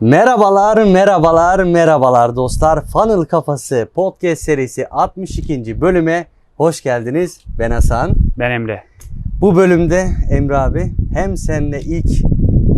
Merhabalar, merhabalar, merhabalar dostlar. Funnel Kafası podcast serisi 62. bölüme hoş geldiniz. Ben Hasan. Ben Emre. Bu bölümde Emre abi hem seninle ilk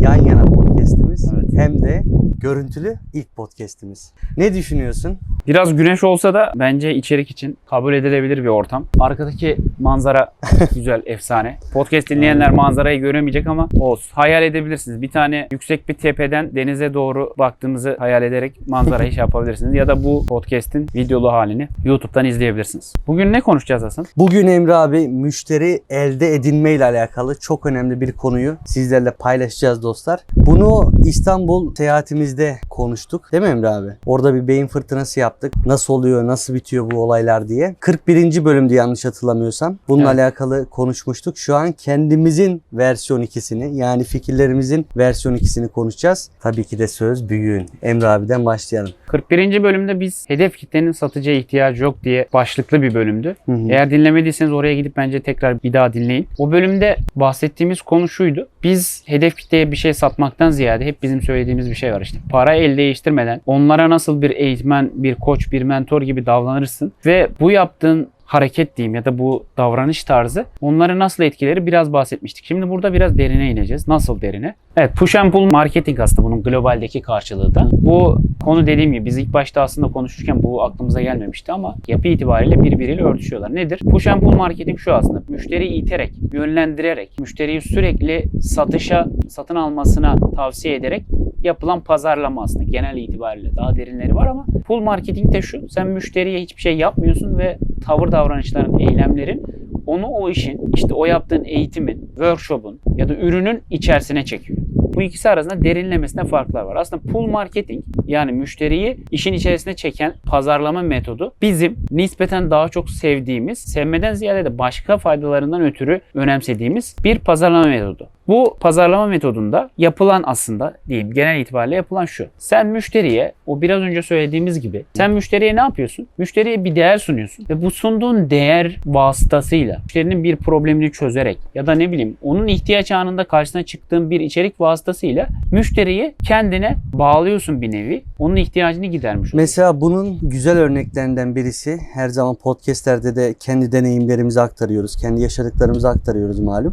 yan yana podcast'imiz Evet. hem de görüntülü ilk podcast'imiz. Ne düşünüyorsun? Biraz güneş olsa da bence içerik için kabul edilebilir bir ortam. Arkadaki manzara güzel, efsane. Podcast dinleyenler manzarayı göremeyecek ama olsun. Hayal edebilirsiniz. Bir tane yüksek bir tepeden denize doğru baktığımızı hayal ederek manzarayı şey yapabilirsiniz. Ya da bu podcast'in videolu halini YouTube'dan izleyebilirsiniz. Bugün ne konuşacağız Hasan? Bugün Emre abi müşteri elde edinme ile alakalı çok önemli bir konuyu sizlerle paylaşacağız dostlar. Bunu İstanbul seyahatimizde konuştuk değil mi Emre abi? Orada bir beyin fırtınası yaptık. Nasıl oluyor, nasıl bitiyor bu olaylar diye. 41. bölümde yanlış hatırlamıyorsam. Bununla Evet. alakalı konuşmuştuk. Şu an kendimizin versiyon ikisini yani fikirlerimizin versiyon ikisini konuşacağız. Tabii ki de söz büyüğün. Emre abiden başlayalım. 41. bölümde biz hedef kitlenin satıcıya ihtiyacı yok diye başlıklı bir bölümdü. Hı hı. Eğer dinlemediyseniz oraya gidip bence tekrar bir daha dinleyin. O bölümde bahsettiğimiz konu şuydu. Biz hedef kitleye bir şey satmaktan ziyade hep bizim söylediğimiz bir şey var işte. Para el değiştirmeden onlara nasıl bir eğitmen, bir koç, bir mentor gibi davranırsın ve bu yaptığın hareket diyeyim ya da bu davranış tarzı onları nasıl etkileri biraz bahsetmiştik. Şimdi burada biraz derine ineceğiz. Nasıl derine? Evet push and pull marketing aslında bunun globaldeki karşılığı da. Bu konu dediğim gibi biz ilk başta aslında konuşurken bu aklımıza gelmemişti ama yapı itibariyle birbiriyle örtüşüyorlar. Nedir? Push and pull marketing şu aslında. Müşteriyi iterek, yönlendirerek, müşteriyi sürekli satışa, satın almasına tavsiye ederek yapılan pazarlama aslında genel itibariyle. Daha derinleri var ama pull marketing de şu. Sen müşteriye hiçbir şey yapmıyorsun ve tavır davranışların, eylemlerin onu o işin, işte o yaptığın eğitimin, workshop'un ya da ürünün içerisine çekiyor. Bu ikisi arasında derinlemesine farklar var. Aslında pull marketing yani müşteriyi işin içerisine çeken pazarlama metodu bizim nispeten daha çok sevdiğimiz, sevmeden ziyade de başka faydalarından ötürü önemsediğimiz bir pazarlama metodu. Bu pazarlama metodunda yapılan aslında diyeyim genel itibariyle yapılan şu. Sen müşteriye o biraz önce söylediğimiz gibi sen müşteriye ne yapıyorsun? Müşteriye bir değer sunuyorsun ve bu sunduğun değer vasıtasıyla müşterinin bir problemini çözerek ya da ne bileyim onun ihtiyaç anında karşısına çıktığın bir içerik vasıtasıyla müşteriyi kendine bağlıyorsun bir nevi. Onun ihtiyacını gidermiş. Mesela bunun güzel örneklerinden birisi her zaman podcastlerde de kendi deneyimlerimizi aktarıyoruz. Kendi yaşadıklarımızı aktarıyoruz malum.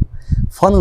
Funnel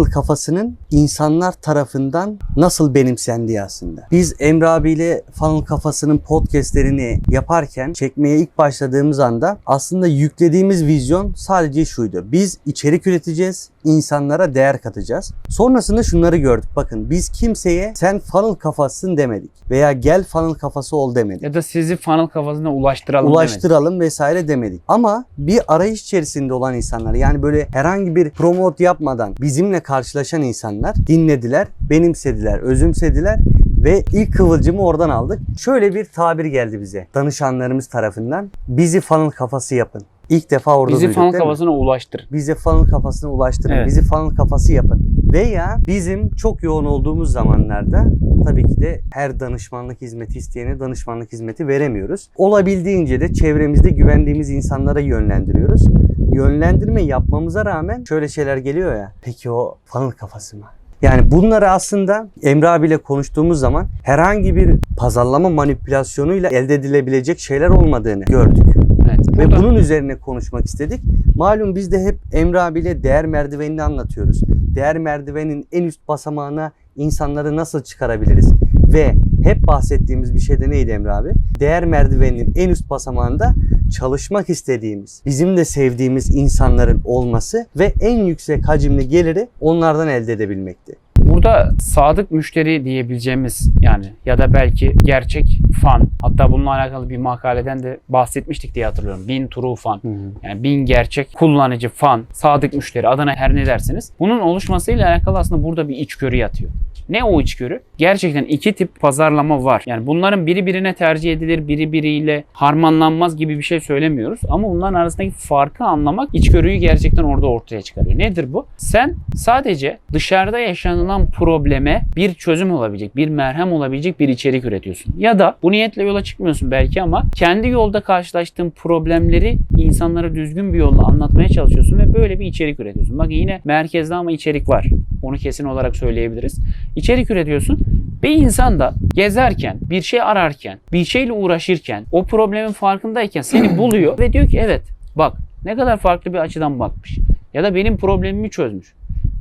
kafasının insanlar tarafından nasıl benimsendiği aslında. Biz Emre abiyle Funnel kafasının podcastlerini yaparken çekmeye ilk başladığımız anda aslında yüklediğimiz vizyon sadece şuydu. Biz içerik üreteceğiz, insanlara değer katacağız. Sonrasında şunları gördük. Bakın biz kimseye sen funnel kafasın demedik veya gel funnel kafası ol demedik Ya da sizi funnel kafasına ulaştıralım demedik. ulaştıralım vesaire demedik. Ama bir arayış içerisinde olan insanlar yani böyle herhangi bir promote yapmadan bizimle karşılaşan insanlar dinlediler, benimsediler, özümsediler ve ilk kıvılcımı oradan aldık. Şöyle bir tabir geldi bize danışanlarımız tarafından. Bizi funnel kafası yapın. İlk defa orada Bizi duyduk değil mi? kafasına ulaştır. bize funnel kafasına ulaştırın. Evet. Bizi funnel kafası yapın. Veya bizim çok yoğun olduğumuz zamanlarda tabii ki de her danışmanlık hizmeti isteyene danışmanlık hizmeti veremiyoruz. Olabildiğince de çevremizde güvendiğimiz insanlara yönlendiriyoruz. Yönlendirme yapmamıza rağmen şöyle şeyler geliyor ya. Peki o funnel kafası mı? Yani bunları aslında Emre abiyle konuştuğumuz zaman herhangi bir pazarlama manipülasyonuyla elde edilebilecek şeyler olmadığını gördük. Evet. Ve bunun üzerine konuşmak istedik. Malum biz de hep Emre abiyle değer merdivenini anlatıyoruz. Değer merdivenin en üst basamağına insanları nasıl çıkarabiliriz? Ve hep bahsettiğimiz bir şey de neydi Emre abi? Değer merdiveninin en üst basamağında çalışmak istediğimiz, bizim de sevdiğimiz insanların olması ve en yüksek hacimli geliri onlardan elde edebilmekti. Burada sadık müşteri diyebileceğimiz yani ya da belki gerçek fan hatta bununla alakalı bir makaleden de bahsetmiştik diye hatırlıyorum. Bin true fan. Yani bin gerçek kullanıcı fan, sadık müşteri adına her ne dersiniz. Bunun oluşmasıyla alakalı aslında burada bir içgörü yatıyor. Ne o içgörü? Gerçekten iki tip pazarlama var. Yani bunların biri birine tercih edilir, biri biriyle harmanlanmaz gibi bir şey söylemiyoruz. Ama bunların arasındaki farkı anlamak içgörüyü gerçekten orada ortaya çıkarıyor. Nedir bu? Sen sadece dışarıda yaşanılan probleme bir çözüm olabilecek, bir merhem olabilecek bir içerik üretiyorsun. Ya da bu niyetle yola çıkmıyorsun belki ama kendi yolda karşılaştığın problemleri insanlara düzgün bir yolla anlatmaya çalışıyorsun ve böyle bir içerik üretiyorsun. Bak yine merkezde ama içerik var. Onu kesin olarak söyleyebiliriz. İçerik üretiyorsun Bir insan da gezerken, bir şey ararken, bir şeyle uğraşırken, o problemin farkındayken seni buluyor ve diyor ki evet bak ne kadar farklı bir açıdan bakmış. Ya da benim problemimi çözmüş.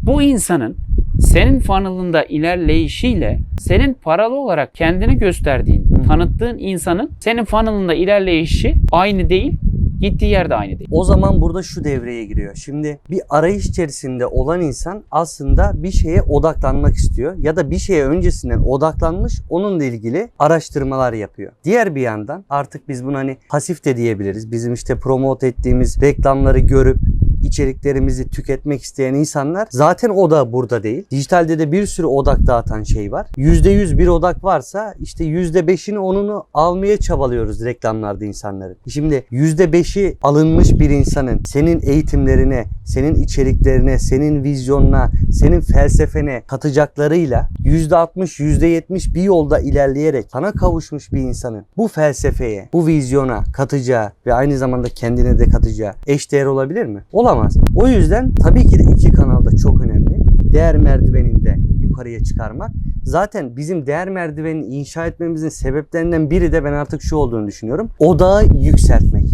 Bu insanın senin funnel'ında ilerleyişiyle senin paralı olarak kendini gösterdiğin, tanıttığın insanın senin funnel'ında ilerleyişi aynı değil. Gittiği yer de aynı değil. O zaman burada şu devreye giriyor. Şimdi bir arayış içerisinde olan insan aslında bir şeye odaklanmak istiyor ya da bir şeye öncesinden odaklanmış onunla ilgili araştırmalar yapıyor. Diğer bir yandan artık biz bunu hani pasif de diyebiliriz. Bizim işte promote ettiğimiz reklamları görüp içeriklerimizi tüketmek isteyen insanlar zaten o da burada değil. Dijitalde de bir sürü odak dağıtan şey var. %100 bir odak varsa işte %5'ini onunu almaya çabalıyoruz reklamlarda insanların. Şimdi %5'i alınmış bir insanın senin eğitimlerine, senin içeriklerine, senin vizyonuna, senin felsefene katacaklarıyla %60, %70 bir yolda ilerleyerek sana kavuşmuş bir insanın bu felsefeye, bu vizyona katacağı ve aynı zamanda kendine de katacağı eşdeğer olabilir mi? Olamaz. O yüzden tabii ki de iki kanalda çok önemli. Değer merdiveninde yukarıya çıkarmak. Zaten bizim değer merdivenini inşa etmemizin sebeplerinden biri de ben artık şu olduğunu düşünüyorum. Odağı yükseltmek.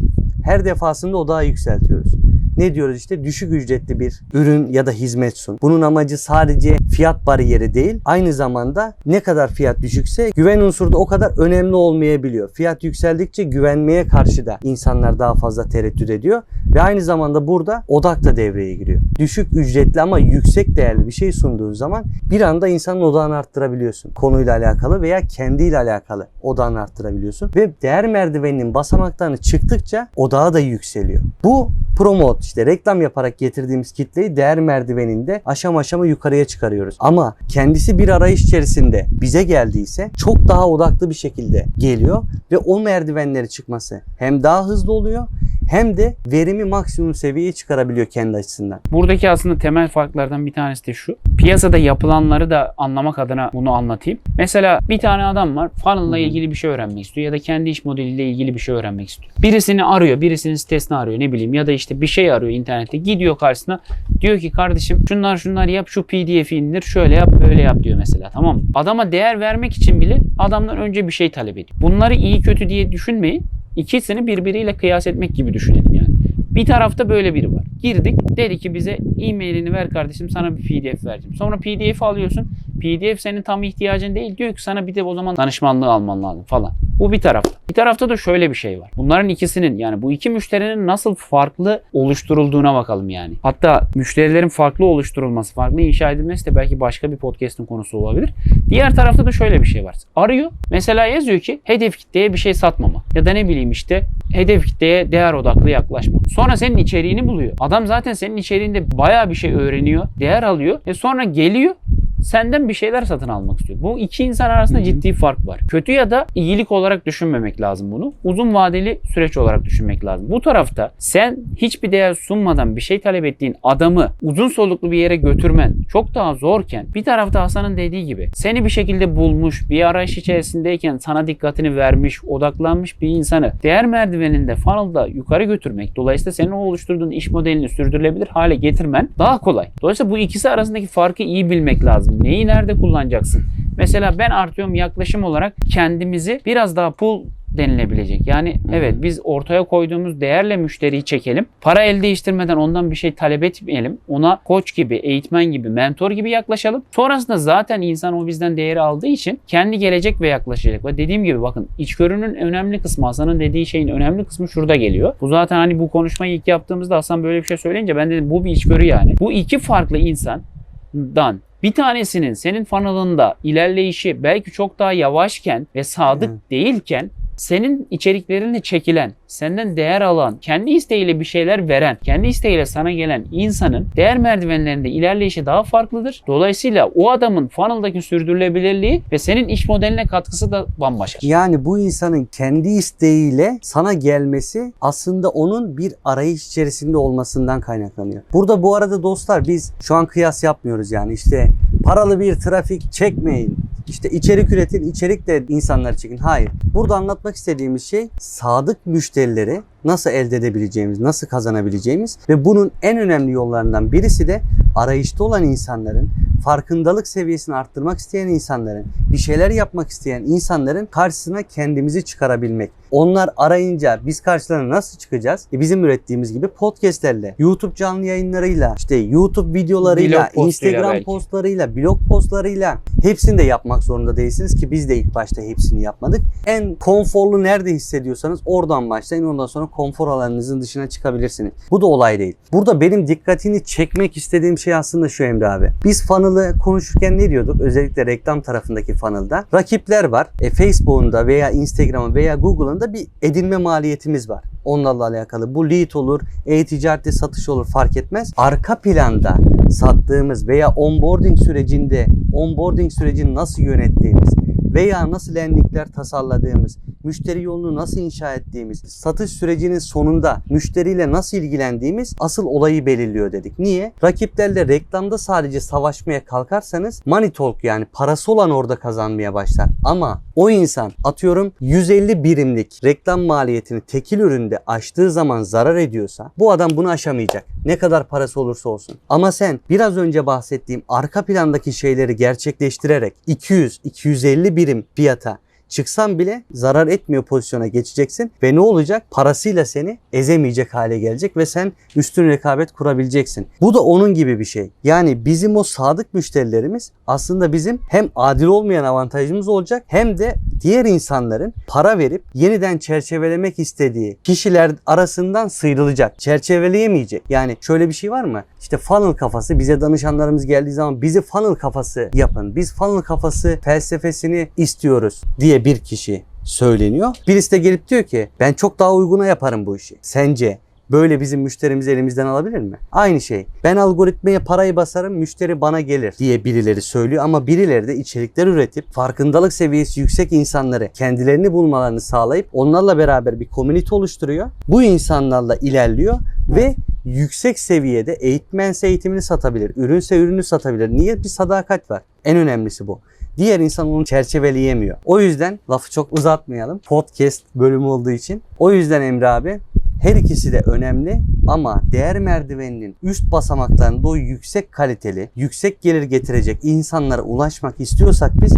Her defasında odağı yükseltiyoruz. Ne diyoruz işte düşük ücretli bir ürün ya da hizmet sun. Bunun amacı sadece fiyat bariyeri değil. Aynı zamanda ne kadar fiyat düşükse güven unsuru da o kadar önemli olmayabiliyor. Fiyat yükseldikçe güvenmeye karşı da insanlar daha fazla tereddüt ediyor. Ve aynı zamanda burada odak da devreye giriyor. Düşük ücretli ama yüksek değerli bir şey sunduğun zaman bir anda insanın odağını arttırabiliyorsun. Konuyla alakalı veya kendiyle alakalı odağını arttırabiliyorsun. Ve değer merdiveninin basamaklarını çıktıkça odağı da yükseliyor. Bu promote işte reklam yaparak getirdiğimiz kitleyi değer merdiveninde aşama aşama yukarıya çıkarıyoruz. Ama kendisi bir arayış içerisinde bize geldiyse çok daha odaklı bir şekilde geliyor ve o merdivenleri çıkması hem daha hızlı oluyor hem de verimi maksimum seviyeye çıkarabiliyor kendi açısından. Buradaki aslında temel farklardan bir tanesi de şu. Piyasada yapılanları da anlamak adına bunu anlatayım. Mesela bir tane adam var funnel'la ilgili bir şey öğrenmek istiyor ya da kendi iş modeliyle ilgili bir şey öğrenmek istiyor. Birisini arıyor, birisinin sitesini arıyor ne bileyim ya da işte bir şey arıyor internette. Gidiyor karşısına diyor ki kardeşim şunlar şunlar yap şu pdf'i indir şöyle yap böyle yap diyor mesela tamam mı? Adama değer vermek için bile adamdan önce bir şey talep ediyor. Bunları iyi kötü diye düşünmeyin. İkisini birbiriyle kıyas etmek gibi düşünelim yani. Bir tarafta böyle biri var. Girdik dedi ki bize e-mailini ver kardeşim sana bir pdf vereceğim. Sonra pdf alıyorsun. PDF senin tam ihtiyacın değil. Diyor ki sana bir de o zaman danışmanlığı alman lazım falan. Bu bir tarafta. Bir tarafta da şöyle bir şey var. Bunların ikisinin yani bu iki müşterinin nasıl farklı oluşturulduğuna bakalım yani. Hatta müşterilerin farklı oluşturulması, farklı inşa edilmesi de belki başka bir podcast'in konusu olabilir. Diğer tarafta da şöyle bir şey var. Arıyor. Mesela yazıyor ki hedef kitleye bir şey satmama. Ya da ne bileyim işte hedef kitleye değer odaklı yaklaşma. Sonra senin içeriğini buluyor. Adam zaten senin içeriğinde bayağı bir şey öğreniyor, değer alıyor ve sonra geliyor senden bir şeyler satın almak istiyor. Bu iki insan arasında ciddi fark var. Kötü ya da iyilik olarak düşünmemek lazım bunu. Uzun vadeli süreç olarak düşünmek lazım. Bu tarafta sen hiçbir değer sunmadan bir şey talep ettiğin adamı uzun soluklu bir yere götürmen çok daha zorken bir tarafta Hasan'ın dediği gibi seni bir şekilde bulmuş, bir arayış içerisindeyken sana dikkatini vermiş, odaklanmış bir insanı değer merdiveninde funnel'da yukarı götürmek dolayısıyla senin o oluşturduğun iş modelini sürdürülebilir hale getirmen daha kolay. Dolayısıyla bu ikisi arasındaki farkı iyi bilmek lazım. Neyi nerede kullanacaksın? Mesela ben artıyorum yaklaşım olarak kendimizi biraz daha pull denilebilecek. Yani evet biz ortaya koyduğumuz değerle müşteriyi çekelim. Para el değiştirmeden ondan bir şey talep etmeyelim. Ona koç gibi, eğitmen gibi, mentor gibi yaklaşalım. Sonrasında zaten insan o bizden değeri aldığı için kendi gelecek ve yaklaşacak. Ve dediğim gibi bakın içgörünün önemli kısmı Hasan'ın dediği şeyin önemli kısmı şurada geliyor. Bu zaten hani bu konuşmayı ilk yaptığımızda Hasan böyle bir şey söyleyince ben dedim bu bir içgörü yani. Bu iki farklı insandan bir tanesinin senin funnel'ında ilerleyişi belki çok daha yavaşken ve sadık değilken senin içeriklerine çekilen, senden değer alan, kendi isteğiyle bir şeyler veren, kendi isteğiyle sana gelen insanın değer merdivenlerinde ilerleyişi daha farklıdır. Dolayısıyla o adamın funnel'daki sürdürülebilirliği ve senin iş modeline katkısı da bambaşka. Yani bu insanın kendi isteğiyle sana gelmesi aslında onun bir arayış içerisinde olmasından kaynaklanıyor. Burada bu arada dostlar biz şu an kıyas yapmıyoruz yani işte paralı bir trafik çekmeyin. İşte içerik üretin, içerik de insanları çekin. Hayır. Burada anlatmak istediğimiz şey sadık müşterileri nasıl elde edebileceğimiz, nasıl kazanabileceğimiz ve bunun en önemli yollarından birisi de arayışta olan insanların, farkındalık seviyesini arttırmak isteyen insanların, bir şeyler yapmak isteyen insanların karşısına kendimizi çıkarabilmek. Onlar arayınca biz karşılarına nasıl çıkacağız? E bizim ürettiğimiz gibi podcastlerle, YouTube canlı yayınlarıyla, işte YouTube videolarıyla, Blog Instagram belki. postlarıyla, blog postlarıyla hepsini de yapmak zorunda değilsiniz ki biz de ilk başta hepsini yapmadık. En konforlu nerede hissediyorsanız oradan başlayın. Ondan sonra konfor alanınızın dışına çıkabilirsiniz. Bu da olay değil. Burada benim dikkatini çekmek istediğim şey aslında şu Emre abi. Biz funnel'ı konuşurken ne diyorduk? Özellikle reklam tarafındaki funnel'da. Rakipler var. E, Facebook'un da veya Instagram'ın veya Google'ın da bir edinme maliyetimiz var. Onlarla alakalı. Bu lead olur, e-ticarette satış olur fark etmez. Arka planda sattığımız veya onboarding sürecinde onboarding sürecini nasıl yönettiğimiz veya nasıl landingler tasarladığımız, müşteri yolunu nasıl inşa ettiğimiz, satış sürecinin sonunda müşteriyle nasıl ilgilendiğimiz asıl olayı belirliyor dedik. Niye? Rakiplerle reklamda sadece savaşmaya kalkarsanız money talk yani parası olan orada kazanmaya başlar. Ama o insan atıyorum 150 birimlik reklam maliyetini tekil üründe aştığı zaman zarar ediyorsa bu adam bunu aşamayacak. Ne kadar parası olursa olsun. Ama sen biraz önce bahsettiğim arka plandaki şeyleri gerçekleştirerek 200-250 birim fiyata çıksan bile zarar etmiyor pozisyona geçeceksin ve ne olacak? Parasıyla seni ezemeyecek hale gelecek ve sen üstün rekabet kurabileceksin. Bu da onun gibi bir şey. Yani bizim o sadık müşterilerimiz aslında bizim hem adil olmayan avantajımız olacak hem de diğer insanların para verip yeniden çerçevelemek istediği kişiler arasından sıyrılacak. Çerçeveleyemeyecek. Yani şöyle bir şey var mı? İşte funnel kafası bize danışanlarımız geldiği zaman bizi funnel kafası yapın. Biz funnel kafası felsefesini istiyoruz diye bir kişi söyleniyor. Birisi de gelip diyor ki ben çok daha uyguna yaparım bu işi. Sence böyle bizim müşterimizi elimizden alabilir mi? Aynı şey. Ben algoritmaya parayı basarım, müşteri bana gelir diye birileri söylüyor ama birileri de içerikler üretip farkındalık seviyesi yüksek insanları kendilerini bulmalarını sağlayıp onlarla beraber bir komünite oluşturuyor. Bu insanlarla ilerliyor ve yüksek seviyede eğitmense eğitimini satabilir, ürünse ürünü satabilir. Niye? Bir sadakat var. En önemlisi bu. Diğer insan onu çerçeveleyemiyor. O yüzden lafı çok uzatmayalım. Podcast bölümü olduğu için. O yüzden Emre abi her ikisi de önemli ama değer merdiveninin üst basamaklarında o yüksek kaliteli, yüksek gelir getirecek insanlara ulaşmak istiyorsak biz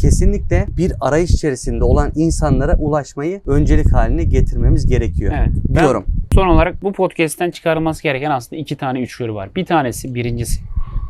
kesinlikle bir arayış içerisinde olan insanlara ulaşmayı öncelik haline getirmemiz gerekiyor. Evet. Diyorum. Son olarak bu podcast'ten çıkarılması gereken aslında iki tane üçgörü var. Bir tanesi birincisi.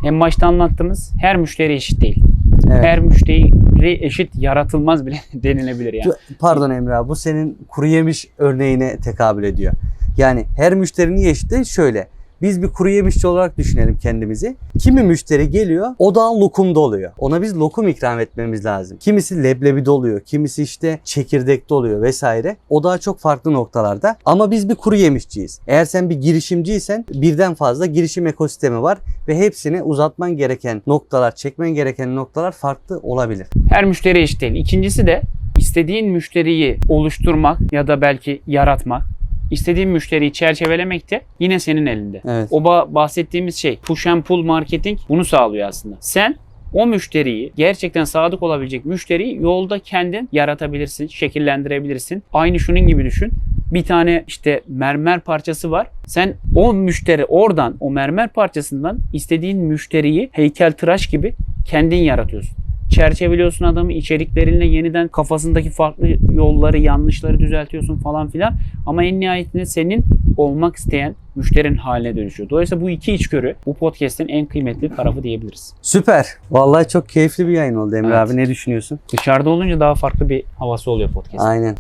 En başta anlattığımız her müşteri eşit değil. Evet. Her müşteri eşit yaratılmaz bile denilebilir yani. Pardon Emre abi bu senin kuru yemiş örneğine tekabül ediyor. Yani her müşterinin eşit değil şöyle. Biz bir kuru yemişçi olarak düşünelim kendimizi. Kimi müşteri geliyor o da lokumda oluyor. Ona biz lokum ikram etmemiz lazım. Kimisi leblebi oluyor. Kimisi işte çekirdekte oluyor vesaire. O daha çok farklı noktalarda. Ama biz bir kuru yemişçiyiz. Eğer sen bir girişimciysen birden fazla girişim ekosistemi var ve hepsini uzatman gereken noktalar, çekmen gereken noktalar farklı olabilir. Her müşteri eşit değil. İkincisi de istediğin müşteriyi oluşturmak ya da belki yaratmak, istediğin müşteriyi çerçevelemek de yine senin elinde. Evet. O ba- bahsettiğimiz şey push and pull marketing bunu sağlıyor aslında. Sen o müşteriyi gerçekten sadık olabilecek müşteriyi yolda kendin yaratabilirsin, şekillendirebilirsin. Aynı şunun gibi düşün. Bir tane işte mermer parçası var. Sen o müşteri oradan o mermer parçasından istediğin müşteriyi heykeltıraş gibi kendin yaratıyorsun. Çerçeveliyorsun adamı içeriklerinle yeniden kafasındaki farklı yolları, yanlışları düzeltiyorsun falan filan. Ama en nihayetinde senin olmak isteyen müşterin haline dönüşüyor. Dolayısıyla bu iki içgörü bu podcast'in en kıymetli tarafı diyebiliriz. Süper. Vallahi çok keyifli bir yayın oldu Emre Evet. abi. Ne düşünüyorsun? Dışarıda olunca daha farklı bir havası oluyor podcast. Aynen.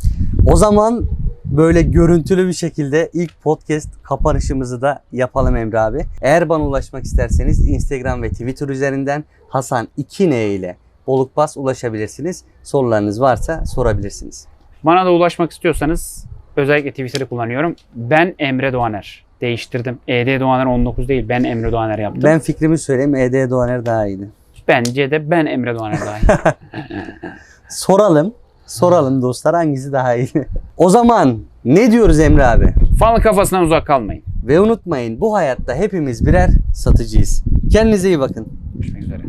O zaman böyle görüntülü bir şekilde ilk podcast kapanışımızı da yapalım Emre abi. Eğer bana ulaşmak isterseniz Instagram ve Twitter üzerinden Hasan 2N ile Olukbas ulaşabilirsiniz. Sorularınız varsa sorabilirsiniz. Bana da ulaşmak istiyorsanız özellikle Twitter'ı kullanıyorum. Ben Emre Doğaner. Değiştirdim. ED Doğaner 19 değil. Ben Emre Doğaner yaptım. Ben fikrimi söyleyeyim. ED Doğaner daha iyiydi. Bence de ben Emre Doğaner daha iyi. Soralım. Soralım dostlar hangisi daha iyi? o zaman ne diyoruz Emre abi? Fanlı kafasından uzak kalmayın. Ve unutmayın bu hayatta hepimiz birer satıcıyız. Kendinize iyi bakın. Görüşmek üzere.